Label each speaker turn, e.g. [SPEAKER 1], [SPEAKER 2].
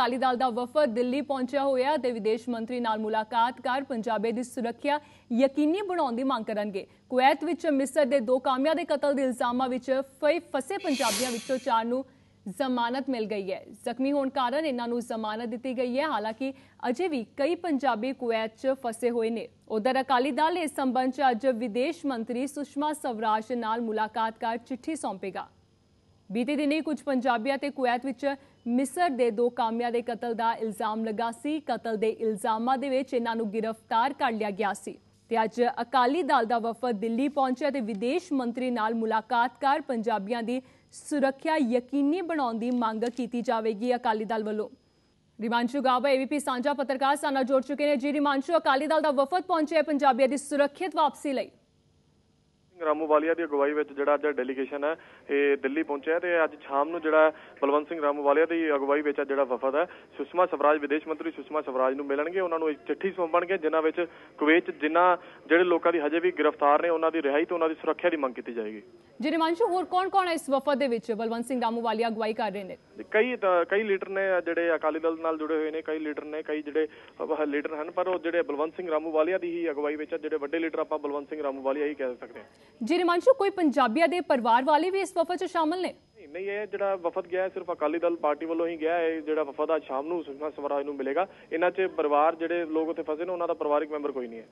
[SPEAKER 1] ਅਕਾਲੀ ਦਲ ਦਾ ਵਫਦ ਦਿੱਲੀ ਪਹੁੰਚਿਆ ਹੋਇਆ ਤੇ ਵਿਦੇਸ਼ ਮੰਤਰੀ ਨਾਲ ਮੁਲਾਕਾਤ ਕਰ ਪੰਜਾਬੀਆਂ ਦੀ ਸੁਰੱਖਿਆ ਯਕੀਨੀ ਬਣਾਉਣ ਦੀ ਮੰਗ ਕਰਨਗੇ। ਕੁਵੈਤ ਵਿੱਚ ਮਿਸਰ ਦੇ ਦੋ ਕਾਮਿਆਂ ਦੇ ਕਤਲ ਦੇ ਇਲਜ਼ਾਮਾਂ ਵਿੱਚ ਫਸੇ ਪੰਜਾਬੀਆਂ ਵਿੱਚੋਂ ਚਾਰ ਨੂੰ ਜ਼ਮਾਨਤ ਮਿਲ ਗਈ ਹੈ। ਜ਼ਖਮੀ ਹੋਣ ਕਾਰਨ ਇਹਨਾਂ ਨੂੰ ਜ਼ਮਾਨਤ ਦਿੱਤੀ ਗਈ ਹੈ। ਹਾਲਾਂਕਿ ਅਜੇ ਵੀ ਕਈ ਪੰਜਾਬੀ ਕੁਵੈਤ 'ਚ ਫਸੇ ਹੋਏ ਨੇ। ਉਧਰ ਅਕਾਲੀ ਦਲ ਇਸ ਸੰਬੰਧ 'ਚ ਅੱਜ ਵਿਦੇਸ਼ ਮੰਤਰੀ ਸੁਸ਼ਮਾ ਸਵਰਾਜ ਨਾਲ ਮੁਲਾਕਾਤ ਕਰ ਚਿੱਠੀ ਸੌਂਪੇਗਾ। ਬੀਤੇ ਦਿਨੀ ਕੁਝ ਪੰਜਾਬੀਆਂ ਤੇ ਕੁਵੈਤ ਵਿੱਚ ਮਿਸਰ ਦੇ ਦੋ ਕਾਮਿਆਂ ਦੇ ਕਤਲ ਦਾ ਇਲਜ਼ਾਮ ਲੱਗਾ ਸੀ। ਕਤਲ ਦੇ ਇਲਜ਼ਾਮਾਂ ਦੇ ਵਿੱਚ ਇਹਨਾਂ ਨੂੰ ਗ੍ਰਿਫਤਾਰ ਕਰ ਲਿਆ ਗਿਆ ਸੀ। ਤੇ ਅੱਜ ਅਕਾਲੀ ਦਲ ਦਾ ਵਫਦ ਦਿੱਲੀ ਪਹੁੰਚਿਆ ਤੇ ਵਿਦੇਸ਼ ਮੰਤਰੀ ਨਾਲ ਮੁਲਾਕਾਤ ਕਰ ਪੰਜਾਬੀਆਂ ਦੀ ਸੁਰੱਖਿਆ ਯਕੀਨੀ ਬਣਾਉਣ ਦੀ ਮੰਗ ਕੀਤੀ ਜਾਵੇਗੀ ਅਕਾਲੀ ਦਲ ਵੱਲੋਂ। ਰਿਮਾਂਸ਼ੂ ਗਾਬਾ ਏਵੀਪੀ ਸਾਂਝਾ ਪੱਤਰਕਾਰ ਸਾਨਾ ਜੋੜ ਚੁੱਕੇ ਨੇ। ਜੀ, ਰਿਮਾਂਸ਼ੂ, ਅਕਾਲੀ ਦਲ ਦਾ ਵਫਦ ਪਹੁੰਚਿਆ ਪੰਜਾਬੀਆਂ ਦੀ ਸੁਰੱਖਿਅਤ ਵਾਪਸੀ ਲਈ।
[SPEAKER 2] ਸਿੰਘ ਰਾਮੂ ਵਾਲੀਆ ਦੀ ਅਗਵਾਈ ਵਿੱਚ ਜਿਹੜਾ ਅੱਜ ਡੈਲੀਗੇਸ਼ਨ ਹੈ ਇਹ ਦਿੱਲੀ ਪਹੁੰਚਿਆ ਤੇ ਅੱਜ ਸ਼ਾਮ ਨੂੰ ਜਿਹੜਾ ਬਲਵੰਤ ਸਿੰਘ ਰਾਮੂ ਵਾਲੀਆ ਦੀ ਅਗਵਾਈ ਵਿੱਚ ਜਿਹੜਾ ਵਫਦ ਹੈ ਸੁਸ਼ਮਾ ਸਵਰਾਜ ਵਿਦੇਸ਼ ਮੰਤਰੀ ਸੁਸ਼ਮਾ ਸਵਰਾਜ ਨੂੰ ਮਿਲਣਗੇ। ਉਹਨਾਂ ਨੂੰ ਇੱਕ ਚਿੱਠੀ ਸੌਂਪਣਗੇ ਜਿਨ੍ਹਾਂ ਵਿੱਚ ਕੁਵੈਤ ਜਿਨ੍ਹਾਂ ਜਿਹੜੇ ਲੋਕਾਂ ਦੀ ਹਜੇ ਵੀ ਗ੍ਰਿਫਤਾਰ ਨੇ ਉਹਨਾਂ ਦੀ ਰਿਹਾਈ ਤੇ ਉਹਨਾਂ ਦੀ ਸੁਰੱਖਿਆ ਦੀ ਮੰਗ ਕੀਤੀ ਜਾਏਗੀ।
[SPEAKER 1] ਜੀ ਰਿਮਾਂਸ਼ੂ ਹੋਰ ਕੌਣ-ਕੌਣ ਹੈ ਇਸ ਵਫਦ ਦੇ ਵਿੱਚ ਬਲਵੰਤ ਸਿੰਘ ਰਾਮੂ ਵਾਲੀਆ ਅਗਵਾਈ ਕਰ ਰਹੇ ਨੇ?
[SPEAKER 2] ਕਈ ਕਈ ਲੀਡਰ ਨੇ ਜਿਹੜੇ ਅਕਾਲੀ ਦਲ ਨਾਲ ਜੁੜੇ ਹੋਏ ਨੇ ਕਈ ਲੀਡਰ ਨੇ ਕਈ ਜਿਹੜੇ ਲੀਡਰ ਹਨ ਪਰ ਉਹ ਜਿਹੜੇ ਬਲਵੰਤ ਸਿੰਘ ਰਾਮੂ ਵਾਲੀਆ ਦੀ ਹੀ ਅਗਵਾਈ ਵਿੱਚ ਜਿਹੜੇ ਵੱਡੇ ਲੀਡਰ ਆਪਾਂ ਬਲਵੰਤ ਸਿੰਘ ਰਾਮੂ ਵਾਲੀਆ ਹੀ ਕਹਿ ਸਕਦੇ ਹਾਂ।
[SPEAKER 1] ਜੀ ਰਿਮਾਂਸ਼ੂ ਕੋਈ ਪੰਜਾਬੀਆਂ ਦੇ ਪਰਿਵਾਰ ਵਾਲੇ ਵੀ ਇਸ ਵਫਦ 'ਚ ਸ਼ਾਮਲ ਨੇ?
[SPEAKER 2] ਨਹੀਂ ਇਹ ਜਿਹੜਾ ਵਫਦ ਗਿਆ ਹੈ ਸਿਰਫ ਅਕਾਲੀ ਦਲ ਪਾਰਟੀ ਵੱਲੋਂ ਹੀ ਗਿਆ ਹੈ ਇਹ ਜਿਹੜਾ ਵਫਦ ਆ ਸ਼ਾਮ ਨੂੰ ਸੁਸ਼ਮਾ ਸਵਰਾਜ ਨੂੰ ਮਿਲੇਗਾ। ਇਹਨਾਂ 'ਚ ਪਰਿਵਾਰ ਜਿਹੜੇ ਲੋਕ ਉੱਥੇ ਫਸੇ ਨੇ, ਉਹਨਾਂ ਦਾ ਪਰਿਵਾਰਿਕ ਮੈਂਬਰ ਕੋਈ ਨਹੀਂ ਹੈ।